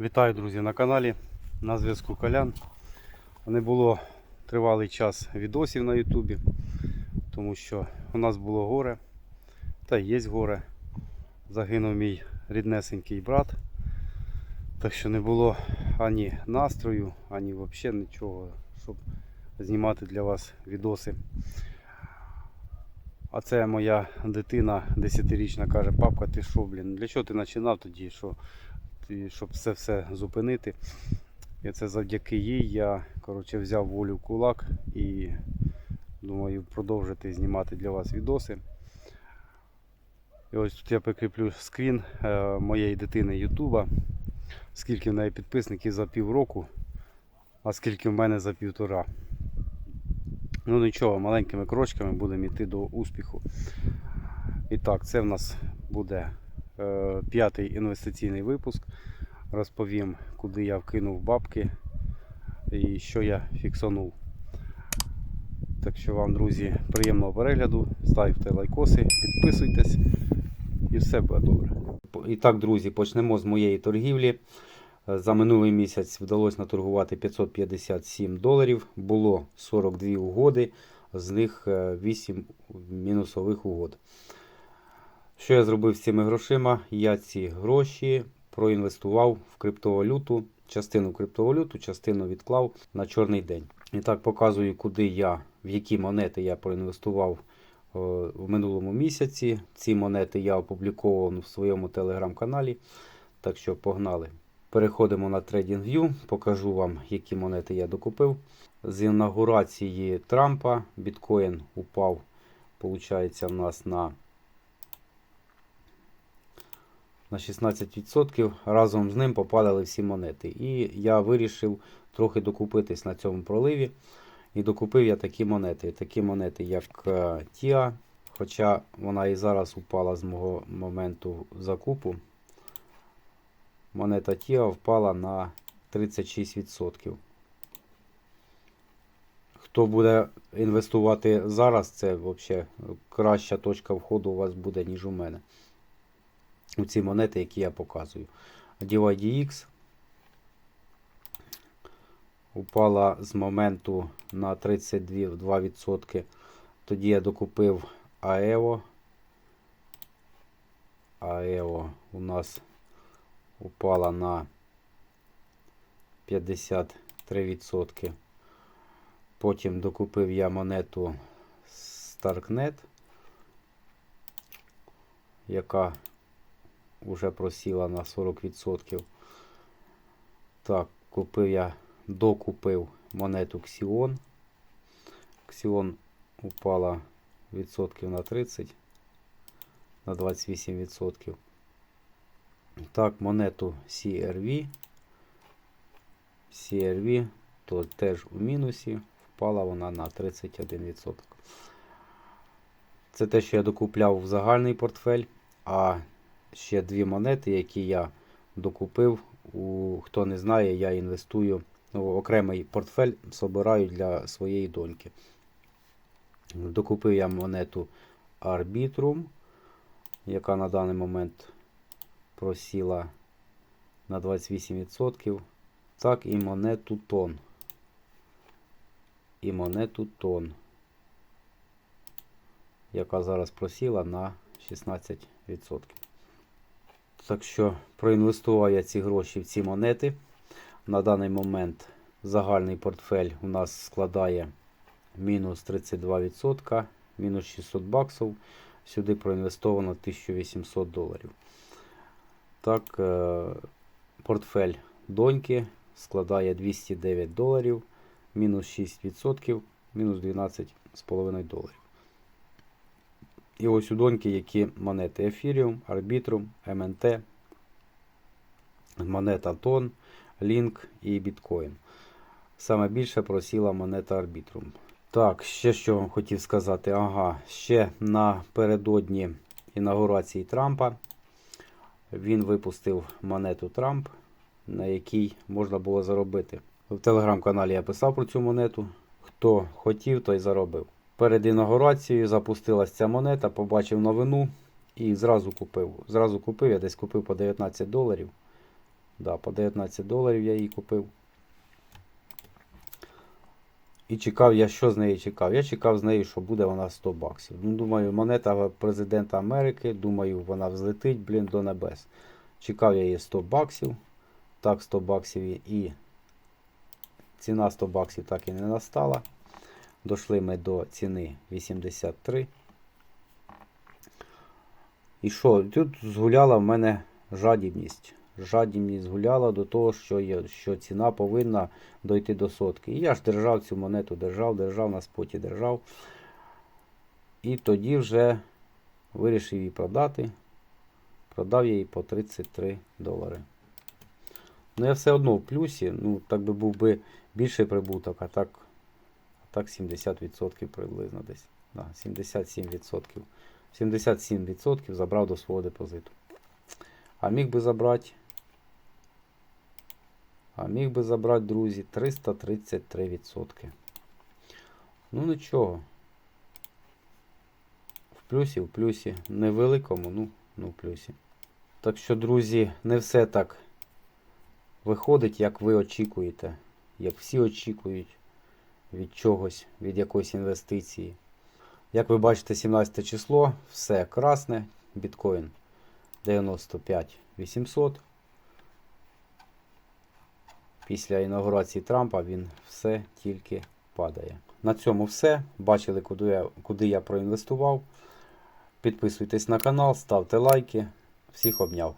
Вітаю, друзі, на каналі. На зв'язку Колян. Не було тривалий час відосів на Ютубі, тому що у нас було горе, та є горе. Загинув мій ріднесенький брат. Так що не було ані настрою, ані взагалі нічого, щоб знімати для вас відоси. А це моя дитина 10-річна каже, папка, ти що, блін, для чого ти починав тоді? Що і щоб це все зупинити. І це завдяки їй я коротше, взяв волю в кулак і думаю продовжити знімати для вас відоси. І ось тут я прикріплю скрін е, моєї дитини Ютуба. Скільки в неї підписників за півроку, а скільки в мене за півтора. Ну нічого, маленькими крочками будемо йти до успіху. І так, це в нас буде п'ятий інвестиційний випуск. Розповім, куди я вкинув бабки і що я фіксанув. Так що вам, друзі, приємного перегляду. Ставте лайкоси, підписуйтесь і все буде добре. І так, друзі, почнемо з моєї торгівлі. Е, За минулий місяць вдалося наторгувати 557 доларів. Було 42 угоди, з них е, 8 мінусових угод. Що я зробив з цими грошима? Я ці гроші проінвестував в криптовалюту, частину в криптовалюту, частину відклав на чорний день. І так показую, куди я, в які монети я проінвестував е, в минулому місяці. Ці монети я опубліковував в своєму телеграм-каналі. Так що погнали. Переходимо на TradingView, покажу вам, які монети я докупив. З інаугурації Трампа біткоін упав, виходить, в нас на на 16%. Разом з ним попадали всі монети. І я вирішив трохи докупитись на цьому проливі. І докупив я такі монети. Такі монети, як е, Тіа, хоча вона і зараз упала з мого моменту закупу. Монета Тіа впала на 36%. Хто буде інвестувати зараз, це взагалі краща точка входу у вас буде, ніж у мене ці монети, які я показую. DYDX упала з моменту на 32%. Тоді я докупив AEO. AEO у нас упала на 53%. Потім докупив я монету Starknet, яка вже просіла на 40%. Так, купив я, докупив монету Xion. Xion упала відсотків на 30, на 28%. Так, монету CRV. CRV то теж у мінусі, впала вона на 31%. Це те, що я докупляв в загальний портфель, а ще дві монети, які я докупив. У, Хто не знає, я інвестую ну, окремий портфель, собираю для своєї доньки. Докупив я монету Arbitrum, яка на даний момент просіла на 28%. Так, і монету тон. І монету тон, яка зараз просіла на 16%. Так що проінвестував я ці гроші в ці монети. На даний момент загальний портфель у нас складає мінус 32%, мінус 600 баксів. Сюди проінвестовано 1800 доларів. Так, е, портфель доньки складає 209 доларів, мінус 6%, мінус 12,5 доларів. І ось у доньки які монети Ethereum, Arbitrum, MNT, монета Тон, Link і Bitcoin. Саме більше просіла монета Arbitrum. Так, ще що хотів сказати. Ага, ще напередодні інаугурації Трампа він випустив монету Трамп, на якій можна було заробити. В телеграм-каналі я писав про цю монету. Хто хотів, той заробив. Перед інаугурацією запустилась ця монета, побачив новину і зразу купив. Зразу купив, я десь купив по 19 доларів. Да, по 19 доларів я її купив. І чекав я, що з неї чекав? Я чекав з неї, що буде вона 100 баксів. Ну, думаю, монета президента Америки, думаю, вона взлетить, блін, до небес. Чекав я її 100 баксів. Так, 100 баксів і- ціна 100 баксів так і не настала. Дошли ми до ціни 83. І що? Тут згуляла в мене жадібність. Жадібність згуляла до того, що, є, що ціна повинна дойти до сотки. І я ж держав цю монету, держав, держав, на споті держав. І тоді вже вирішив її продати. Продав я її по 33 долари. Ну, я все одно в плюсі, ну, так би був би більший прибуток, а так, так 70% приблизно десь. Да, 77%. 77% забрав до свого депозиту. А міг би забрати. А міг би забрати, друзі, 333%. Ну нічого. В плюсі, в плюсі. Невеликому, ну, ну в плюсі. Так що, друзі, не все так виходить, як ви очікуєте. Як всі очікують від чогось, від якоїсь інвестиції. Як ви бачите, 17 число, все красне, біткоін 95 800. Після інаугурації Трампа він все тільки падає. На цьому все. Бачили, куди я, куди я проінвестував. Підписуйтесь на канал, ставте лайки. Всіх обняв.